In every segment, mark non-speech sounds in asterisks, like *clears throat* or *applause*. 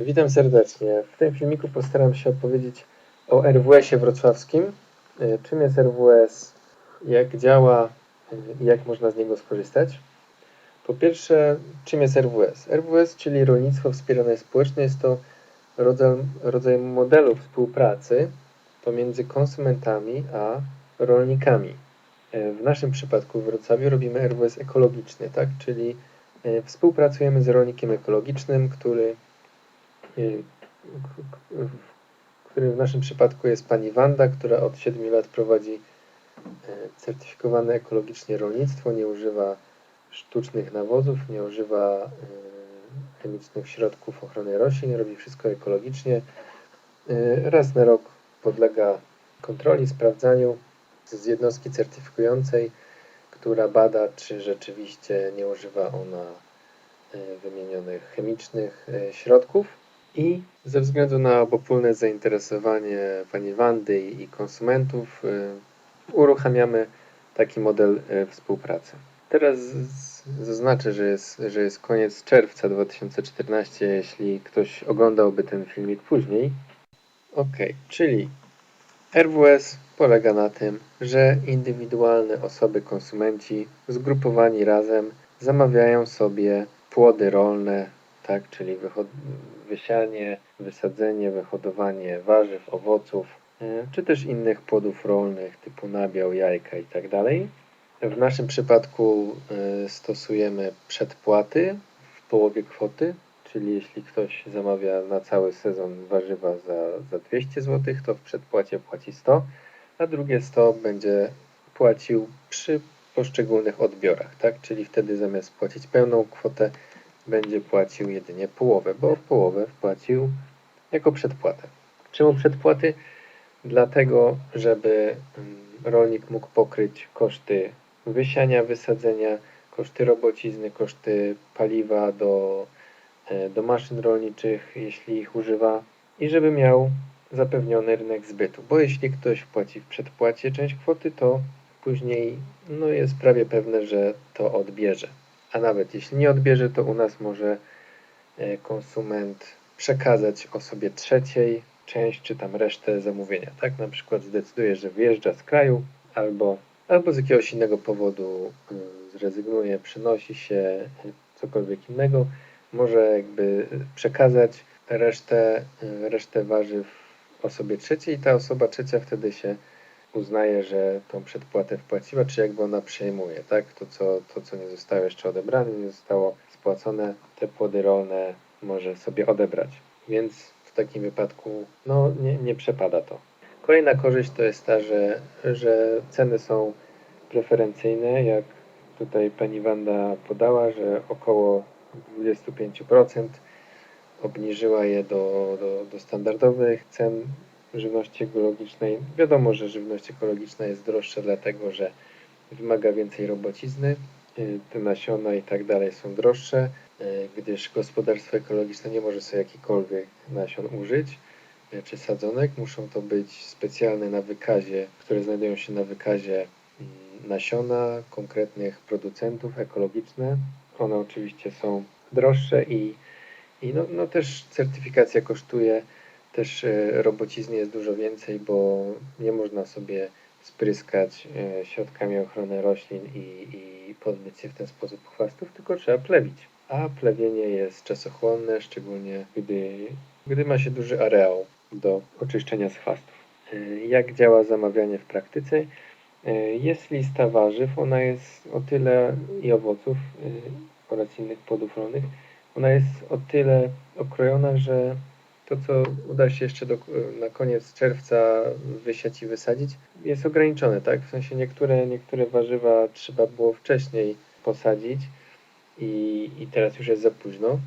Witam serdecznie. W tym filmiku postaram się opowiedzieć o RWS-ie wrocławskim. Y, Czym jest RWS, jak działa i jak można z niego skorzystać. Po pierwsze, czym jest RWS? RWS, czyli rolnictwo wspierane społecznie, jest to rodzaj, rodzaj modelu współpracy pomiędzy konsumentami a rolnikami. Y, W naszym przypadku w Wrocławiu robimy RWS ekologiczny, tak? czyli współpracujemy z rolnikiem ekologicznym, który którym w naszym przypadku jest pani Wanda, która od 7 lat prowadzi y, certyfikowane ekologicznie rolnictwo, nie używa sztucznych nawozów, nie używa y, chemicznych środków ochrony roślin, robi wszystko ekologicznie. Y, Raz na rok podlega kontroli, sprawdzaniu z jednostki certyfikującej, która bada, czy rzeczywiście nie używa ona y, wymienionych chemicznych y, środków. I ze względu na obopólne zainteresowanie pani Wandy i konsumentów y, uruchamiamy taki model y, współpracy. Teraz zaznaczę, że jest, że jest koniec czerwca 2014, jeśli ktoś oglądałby ten filmik później. Ok, czyli RWS polega na tym, że indywidualne osoby, konsumenci zgrupowani razem zamawiają sobie płody rolne, tak, czyli wysianie, wysadzenie, wyhodowanie warzyw, owoców, czy też innych płodów rolnych typu nabiał, jajka itd. W naszym przypadku y, stosujemy przedpłaty w połowie kwoty, czyli jeśli ktoś zamawia na cały sezon warzywa za, za 200 zł, to w przedpłacie płaci 100, a drugie 100 będzie płacił przy poszczególnych odbiorach, tak? Czyli wtedy zamiast płacić pełną kwotę, będzie płacił jedynie połowę, bo połowę wpłacił jako przedpłatę. Czemu przedpłaty? Dlatego, żeby mm, rolnik mógł pokryć koszty wysiania, wysadzenia, koszty robocizny, koszty paliwa do, e, do maszyn rolniczych, jeśli ich używa, i żeby miał zapewniony rynek zbytu. Bo jeśli ktoś wpłaci w przedpłacie część kwoty, to później no jest prawie pewne, że to odbierze. A nawet jeśli nie odbierze, to u nas może e, konsument przekazać osobie trzeciej część czy tam resztę zamówienia. Tak na przykład zdecyduje, że wyjeżdża z kraju albo, albo z jakiegoś innego powodu y, zrezygnuje, przenosi się, y, cokolwiek innego, może jakby przekazać resztę, resztę warzyw osobie trzeciej i ta osoba trzecia wtedy się uznaje, że tą przedpłatę wpłaciła, czy jakby ona przejmuje, tak? To co, to, co nie zostało jeszcze odebrane, nie zostało spłacone, te płody rolne może sobie odebrać. Więc w takim wypadku no, nie, nie przepada to. Kolejna korzyść to jest ta, że, że ceny są preferencyjne, jak tutaj pani Wanda podała, że około 25% obniżyła je do, do, do standardowych cen żywności ekologicznej. Wiadomo, że żywność ekologiczna jest droższa, dlatego że wymaga więcej robocizny. y, Te nasiona i tak dalej są droższe, y, gdyż gospodarstwo ekologiczne nie może sobie jakikolwiek nasion użyć y, czy sadzonek. Muszą to być specjalne na wykazie, które znajdują się na wykazie mm, nasiona konkretnych producentów ekologiczne. One oczywiście są droższe i, i no, no też certyfikacja kosztuje też e, robocizny jest dużo więcej, bo nie można sobie spryskać e, środkami ochrony roślin i, i pozbyć się w ten sposób chwastów, tylko trzeba plewić. A plewienie jest czasochłonne, szczególnie gdy, gdy ma się duży areał do oczyszczenia z chwastów. E, Jak działa zamawianie w praktyce? Jest lista warzyw, ona jest o tyle i owoców oraz innych płodów rolnych, ona jest o tyle okrojona, że to, co uda się jeszcze do, na koniec czerwca wysiać i wysadzić, jest ograniczone, tak? W sensie niektóre, niektóre warzywa trzeba było wcześniej posadzić i, i teraz już jest za późno,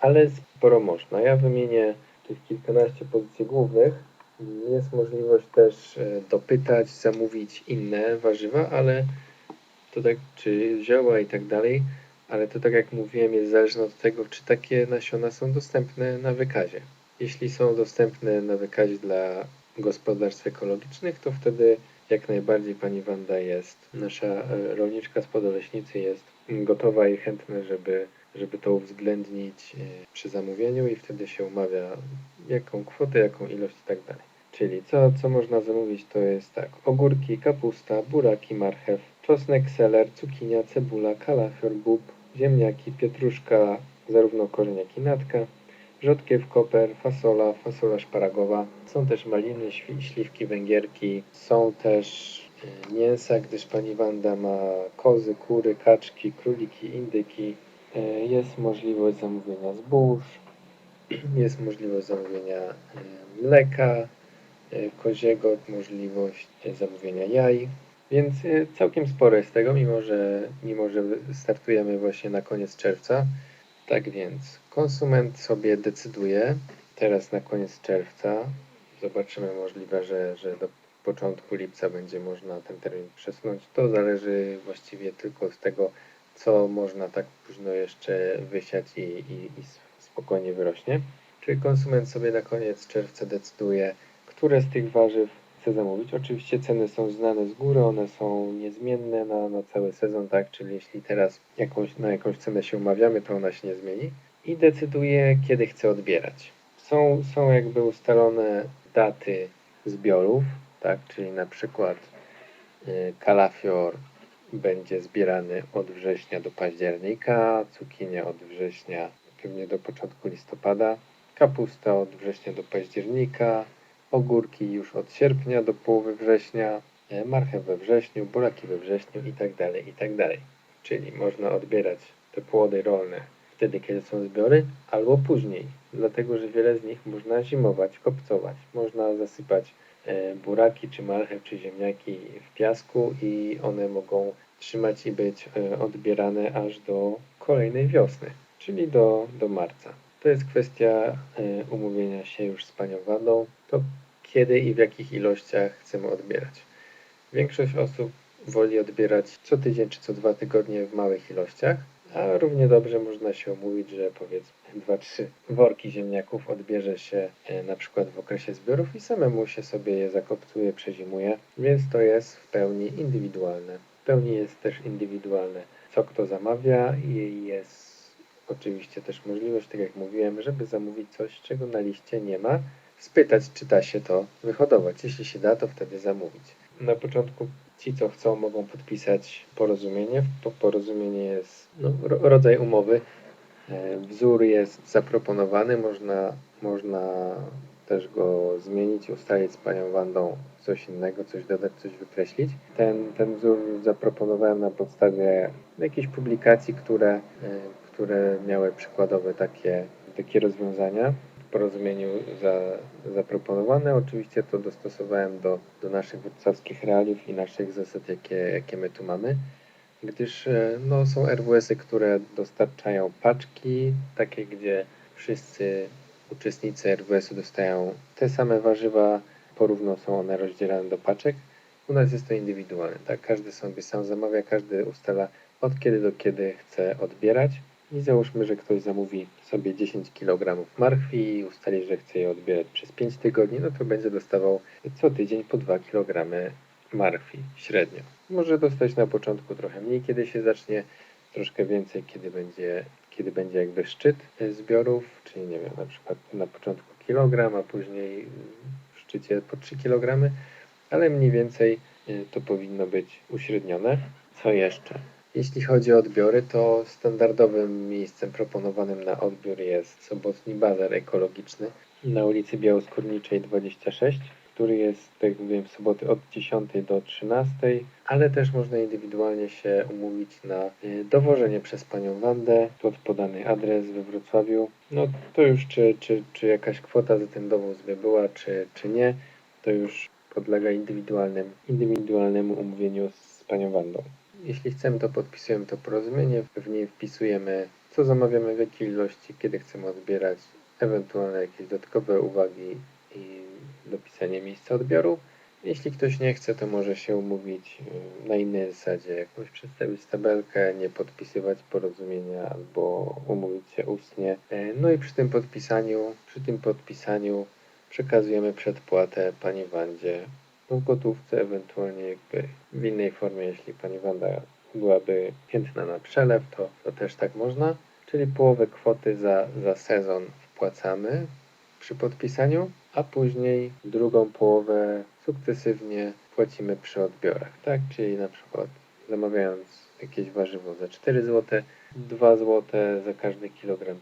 ale sporo można. Ja wymienię tych kilkanaście pozycji głównych. Jest możliwość też e, dopytać, zamówić inne warzywa, ale to tak, czy zioła i tak dalej, ale to tak jak mówiłem, jest zależne od tego, czy takie nasiona są dostępne na wykazie. Jeśli są dostępne na wykazie dla gospodarstw ekologicznych, to wtedy jak najbardziej pani Wanda jest, nasza e, rolniczka z Podoleśnicy jest gotowa i chętna, żeby żeby to uwzględnić e, przy zamówieniu i wtedy się umawia jaką kwotę, jaką ilość i tak dalej. Czyli co, co można zamówić to jest tak, ogórki, kapusta, buraki, marchew, czosnek, seler, cukinia, cebula, kalafior, bób, ziemniaki, pietruszka, zarówno korzeń jak i natka, rzodkiew, koper, fasola, fasola szparagowa. Są też maliny, śliwki, węgierki. Są też e, mięsa, gdyż pani Wanda ma kozy, kury, kaczki, króliki, indyki. E, Jest możliwość zamówienia zbóż, *clears throat* jest możliwość zamówienia e, mleka koziego, możliwość zamówienia jaj. Więc całkiem sporo jest tego, mimo że, mimo że startujemy właśnie na koniec czerwca. Tak więc konsument sobie decyduje teraz na koniec czerwca. Zobaczymy możliwe, że, że do początku lipca będzie można ten termin przesunąć. To zależy właściwie tylko z tego, co można tak późno jeszcze wysiać i, i, i spokojnie wyrośnie. Czyli konsument sobie na koniec czerwca decyduje, które z tych warzyw chce zamówić. Oczywiście ceny są znane z góry, one są niezmienne na, na cały sezon, tak? Czyli jeśli teraz jakąś, na jakąś cenę się umawiamy, to ona się nie zmieni. I decyduje, kiedy chce odbierać. Są, są jakby ustalone daty zbiorów, tak? Czyli na przykład y, kalafior będzie zbierany od września do października, cukinia od września pewnie do początku listopada, kapusta od września do października, ogórki już od sierpnia do połowy września, e, marchew we wrześniu, buraki we wrześniu i tak dalej, i tak. Czyli można odbierać te płody rolne wtedy, kiedy są zbiory, albo później, dlatego że wiele z nich można zimować, kopcować. Można zasypać e, buraki, czy marchew, czy ziemniaki w piasku i one mogą trzymać i być e, odbierane aż do kolejnej wiosny, czyli do, do marca. To jest kwestia e, umówienia się już z Panią Wadą, to kiedy i w jakich ilościach chcemy odbierać. Większość osób woli odbierać co tydzień czy co dwa tygodnie w małych ilościach, a równie dobrze można się umówić, że powiedzmy dwa, trzy worki ziemniaków odbierze się e, na przykład w okresie zbiorów i samemu się sobie je zakopcuje, przezimuje, więc to jest w pełni indywidualne. W pełni jest też indywidualne, co kto zamawia i jest oczywiście też możliwość, tak jak mówiłem, żeby zamówić coś, czego na liście nie ma, spytać, czy da się to wyhodować. Jeśli się da, to wtedy zamówić. Na początku ci, co chcą, mogą podpisać porozumienie. Porozumienie jest no, ro- rodzaj umowy. E, Wzór jest zaproponowany, można, można też go zmienić, ustalić z panią Wandą coś innego, coś dodać, coś wykreślić. Ten, ten wzór zaproponowałem na podstawie jakichś publikacji, które, e, które miały przykładowe takie, takie rozwiązania w porozumieniu za, zaproponowane. Oczywiście to dostosowałem do, do naszych wrocławskich realiów i naszych zasad, jakie, jakie my tu mamy gdyż e, no, są RWS-y, które dostarczają paczki, takie gdzie wszyscy uczestnicy RWS-u dostają te same warzywa, porówno są one rozdzielane do paczek. U nas jest to indywidualne, tak? Każdy sobie sam zamawia, każdy ustala od kiedy do kiedy chce odbierać. I załóżmy, że ktoś zamówi sobie 10 kg marchwi i ustali, że chce je odbierać przez 5 tygodni, no to będzie dostawał co tydzień po 2 kg marchwi średnio. Może dostać na początku trochę mniej, kiedy się zacznie, troszkę więcej, kiedy będzie, kiedy będzie jakby szczyt zbiorów, czyli nie wiem, na przykład na początku kilogram, a później w szczycie po 3 kg, ale mniej więcej e, to powinno być uśrednione. Co jeszcze? Jeśli chodzi o odbiory, to standardowym miejscem proponowanym na odbiór jest sobotni bazar ekologiczny na ulicy Białoskórniczej 26 który jest, tak jak mówiłem, w soboty od 10 do 13, ale też można indywidualnie się umówić na y, dowożenie przez panią Wandę pod podany adres we Wrocławiu. No to już czy, czy, czy jakaś kwota za ten dowóz by była, czy, czy nie, to już podlega indywidualnym, indywidualnemu umówieniu z panią Wandą. Jeśli chcemy, to podpisujemy to porozumienie, w niej wpisujemy, co zamawiamy, w jakiej ilości, kiedy chcemy odbierać, ewentualne jakieś dodatkowe uwagi i dopisanie miejsca odbioru. Jeśli ktoś nie chce, to może się umówić y, na innej zasadzie, jakąś przedstawić tabelkę, nie podpisywać porozumienia albo umówić się ustnie. E, No i przy tym podpisaniu, przy tym podpisaniu przekazujemy przedpłatę pani Wandzie w gotówce, ewentualnie jakby w innej formie, jeśli pani Wanda byłaby chętna na przelew, to, to też tak można. czyli połowę kwoty za, za sezon wpłacamy przy podpisaniu, a później drugą połowę sukcesywnie płacimy przy odbiorach, tak? Czyli na przykład zamawiając jakieś warzywo za 4 zł, 2 zł za każdy kilogram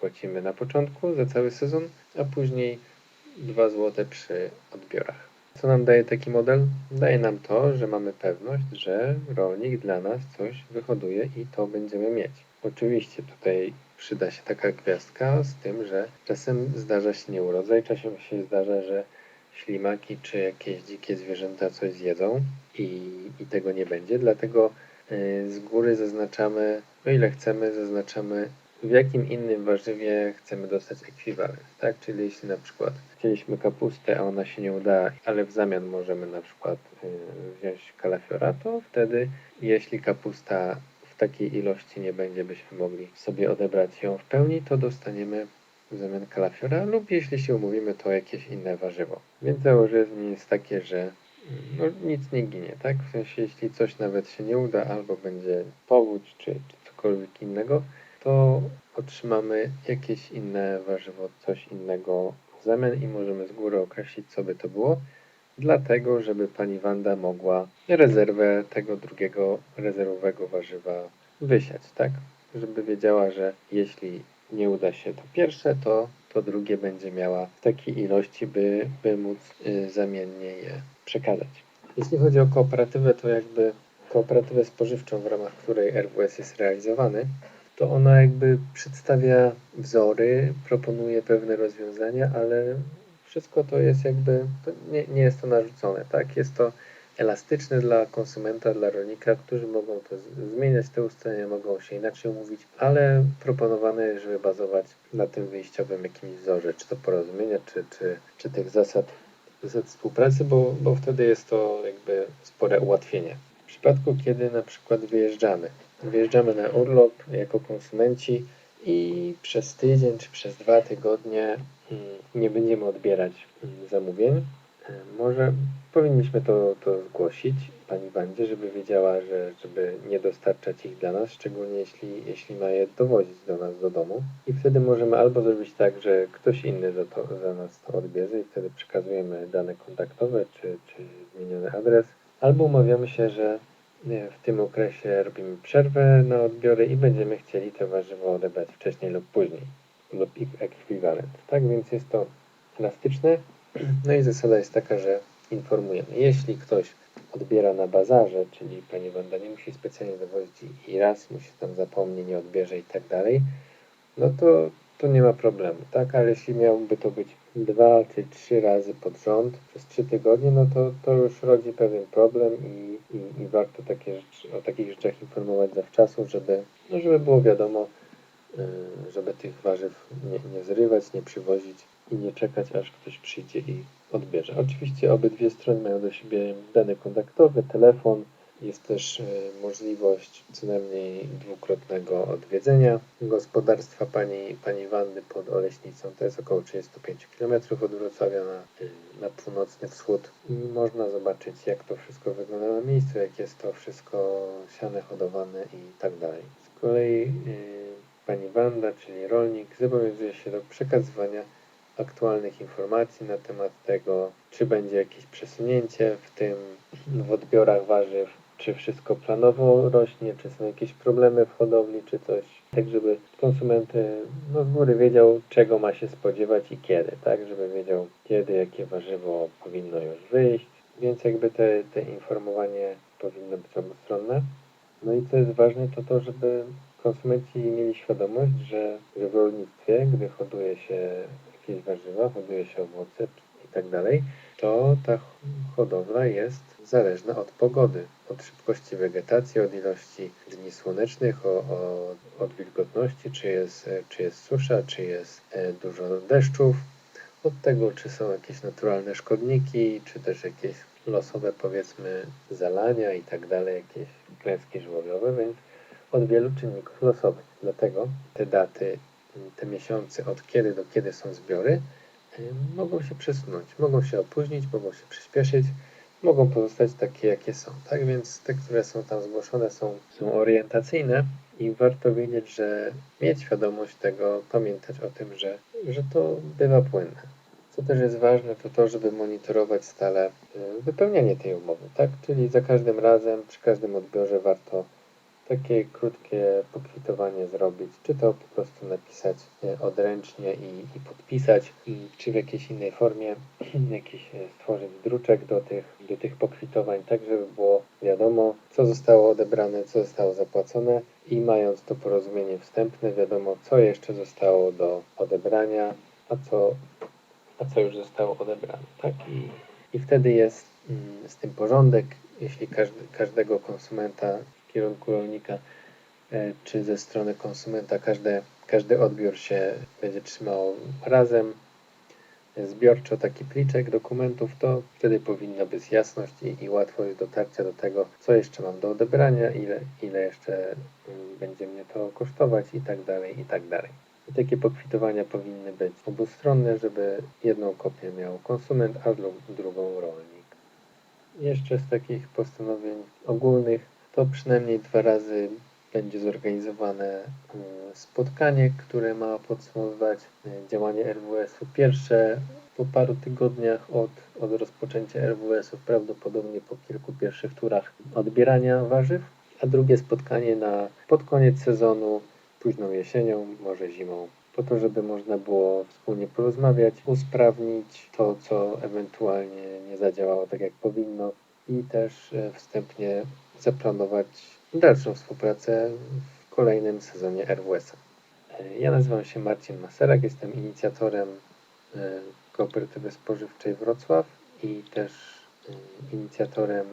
płacimy na początku za cały sezon, a później 2 zł przy odbiorach. Co nam daje taki model? Daje nam to, że mamy pewność, że rolnik dla nas coś wyhoduje i to będziemy mieć. Oczywiście tutaj przyda się taka gwiazdka z tym, że czasem zdarza się nieurodzaj, czasem się zdarza, że ślimaki czy jakieś dzikie zwierzęta coś zjedzą i, i tego nie będzie, dlatego y, z góry zaznaczamy, o ile chcemy, zaznaczamy w jakim innym warzywie chcemy dostać ekwiwalent, tak? Czyli jeśli na przykład chcieliśmy kapustę, a ona się nie uda, ale w zamian możemy na przykład y, wziąć kalafiora, to wtedy jeśli kapusta w takiej ilości nie będzie, byśmy mogli sobie odebrać ją w pełni, to dostaniemy w zamian kalafiora lub jeśli się umówimy, to jakieś inne warzywo. Więc założenie jest takie, że no, nic nie ginie, tak? W sensie, jeśli coś nawet się nie uda, albo będzie powódź, czy, czy cokolwiek innego, to otrzymamy jakieś inne warzywo, coś innego w zamian i możemy z góry określić, co by to było, dlatego, żeby pani Wanda mogła rezerwę tego drugiego rezerwowego warzywa wysiać, tak? Żeby wiedziała, że jeśli nie uda się to pierwsze, to to drugie będzie miała w takiej ilości, by, by móc y, zamiennie je przekazać. Jeśli chodzi o kooperatywę, to jakby kooperatywę spożywczą, w ramach której RWS jest realizowany, to ona jakby przedstawia wzory, proponuje pewne rozwiązania, ale wszystko to jest jakby, to nie, nie jest to narzucone, tak? Jest to elastyczne dla konsumenta, dla rolnika, którzy mogą to zmieniać te ustalenia, mogą się inaczej umówić, ale proponowane jest, żeby bazować na tym wyjściowym jakimś wzorze, czy to porozumienia, czy, czy, czy tych zasad, zasad współpracy, bo, bo wtedy jest to jakby spore ułatwienie. W przypadku, kiedy na przykład wyjeżdżamy, wyjeżdżamy na urlop jako konsumenci i przez tydzień czy przez dwa tygodnie mm, nie będziemy odbierać mm, zamówień, e, może powinniśmy to, to zgłosić pani Wandzie, żeby wiedziała, że żeby nie dostarczać ich dla nas, szczególnie jeśli, jeśli ma je dowozić do nas do domu. I wtedy możemy albo zrobić tak, że ktoś inny za, to, za nas to odbierze i wtedy przekazujemy dane kontaktowe czy, czy zmieniony adres, albo umawiamy się, że w tym okresie robimy przerwę na odbiory i będziemy chcieli te warzywo odebrać wcześniej lub później, lub ekwiwalent. Tak więc jest to elastyczne. *clears throat* No i zasada jest taka, że informujemy. Jeśli ktoś odbiera na bazarze, czyli pani Wanda nie musi specjalnie dowozić i- raz musi tam zapomni, nie odbierze i tak dalej, no to, to nie ma problemu, tak? Ale jeśli miałby to być dwa czy trzy razy pod rząd przez trzy tygodnie, no to, to już rodzi pewien problem i, i, i warto takie rzeczy, o takich rzeczach informować zawczasu, żeby, no żeby było wiadomo, y, żeby tych warzyw nie, nie zrywać, nie przywozić i nie czekać, aż ktoś przyjdzie i odbierze. Oczywiście obydwie strony mają do siebie dane kontaktowe, telefon, jest też y, możliwość co najmniej dwukrotnego odwiedzenia gospodarstwa pani, pani Wandy pod Oleśnicą. To jest około 35 km od Wrocławia na, y, na północny wschód. I można zobaczyć, jak to wszystko wygląda na miejscu, jak jest to wszystko siane, hodowane i tak dalej. Z kolei y, pani Wanda, czyli rolnik, zobowiązuje się do przekazywania aktualnych informacji na temat tego, czy będzie jakieś przesunięcie w tym, w odbiorach warzyw, czy wszystko planowo rośnie, czy są jakieś problemy w hodowli, czy coś. Tak, żeby konsument no, z góry wiedział, czego ma się spodziewać i kiedy, tak, żeby wiedział, kiedy jakie warzywo powinno już wyjść. Więc jakby te, te informowanie powinno być obustronne. No i co jest ważne, to to, żeby konsumenci mieli świadomość, że w rolnictwie, gdy hoduje się jakieś warzywa, hoduje się owoce i tak dalej, to ta hodowla jest zależna od pogody, od szybkości wegetacji, od ilości dni słonecznych, o, o, od wilgotności, czy jest, e, czy jest susza, czy jest e, dużo deszczów, od tego, czy są jakieś naturalne szkodniki, czy też jakieś losowe, powiedzmy, zalania i tak dalej, jakieś klęski żywiołowe, więc od wielu czynników losowych. Dlatego te daty, te miesiące, od kiedy do kiedy są zbiory, mogą się przesunąć, mogą się opóźnić, mogą się przyspieszyć, mogą pozostać takie, jakie są. Tak więc te, które są tam zgłoszone, są, są orientacyjne i warto wiedzieć, że mieć świadomość tego, pamiętać o tym, że, że to bywa płynne. Co też jest ważne, to to, żeby monitorować stale y, wypełnianie tej umowy, tak? Czyli za każdym razem, przy każdym odbiorze warto takie krótkie pokwitowanie zrobić, czy to po prostu napisać odręcznie i, i podpisać, czy w jakiejś innej formie *clears throat* jakiś e, stworzyć druczek do tych, do tych pokwitowań, tak żeby było wiadomo, co zostało odebrane, co zostało zapłacone i mając to porozumienie wstępne, wiadomo, co jeszcze zostało do odebrania, a co, a co już zostało odebrane, tak? I, i wtedy jest mm, z tym porządek, jeśli każdy, każdego konsumenta kierunku rolnika, e, czy ze strony konsumenta każde, każdy odbiór się będzie trzymał razem, zbiorczo taki pliczek dokumentów, to wtedy powinna być jasność i, i łatwość dotarcia do tego, co jeszcze mam do odebrania, ile, ile jeszcze mm, będzie mnie to kosztować i tak dalej, i tak dalej. I takie pokwitowania powinny być obustronne, żeby jedną kopię miał konsument, a dru- drugą rolnik. Jeszcze z takich postanowień ogólnych, to przynajmniej dwa razy będzie zorganizowane e, spotkanie, które ma podsumowywać e, działanie RWS-u. Pierwsze po paru tygodniach od, od rozpoczęcia RWS-u, prawdopodobnie po kilku pierwszych turach odbierania warzyw, a drugie spotkanie na pod koniec sezonu, późną jesienią, może zimą po to, żeby można było wspólnie porozmawiać, usprawnić to, co ewentualnie nie zadziałało tak, jak powinno i też e, wstępnie zaplanować dalszą współpracę w kolejnym sezonie RWS-a. E, Ja nazywam się Marcin Maserak, jestem inicjatorem e, Kooperatywy Spożywczej Wrocław i też inicjatorem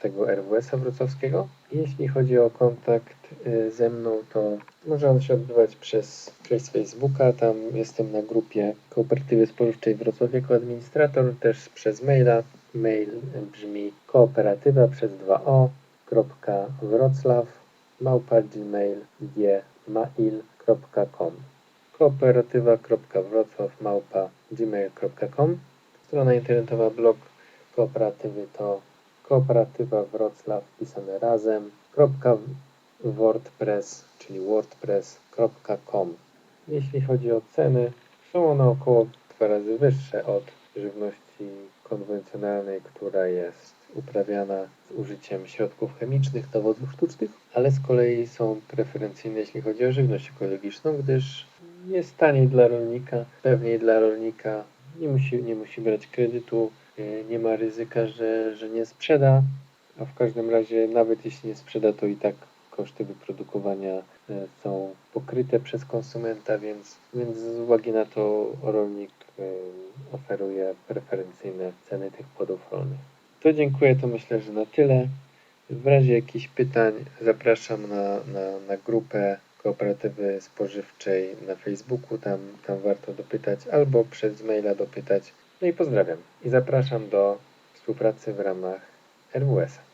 tego RWS-a wrocławskiego. Jeśli chodzi o kontakt y, ze mną, to może on się odbywać przez, przez Facebooka. Tam jestem na grupie Kooperatywy Spożywczej Wrocław jako administrator, też przez maila. Mail brzmi kooperatywa przez 2o wrocław małpa małpa Strona internetowa blog kooperatywy to kooperatywa Wrocław pisane razem .wordpress, czyli wordpress.com Jeśli chodzi o ceny, są one około dwa razy wyższe od żywności konwencjonalnej, która jest uprawiana z użyciem środków chemicznych, dowodów sztucznych, ale z kolei są preferencyjne, jeśli chodzi o żywność ekologiczną, gdyż jest taniej dla rolnika, pewniej dla rolnika, nie musi, nie musi brać kredytu, e, nie ma ryzyka, że, że nie sprzeda, a w każdym razie nawet jeśli nie sprzeda, to i tak koszty wyprodukowania e, są pokryte przez konsumenta, więc, więc z uwagi na to rolnik e, oferuje preferencyjne ceny tych płodów rolnych. To dziękuję, to myślę, że na tyle. W razie jakichś pytań zapraszam na, na, na grupę kooperatywy spożywczej na Facebooku, tam, tam warto dopytać albo przez maila dopytać. No i pozdrawiam i zapraszam do współpracy w ramach RWS.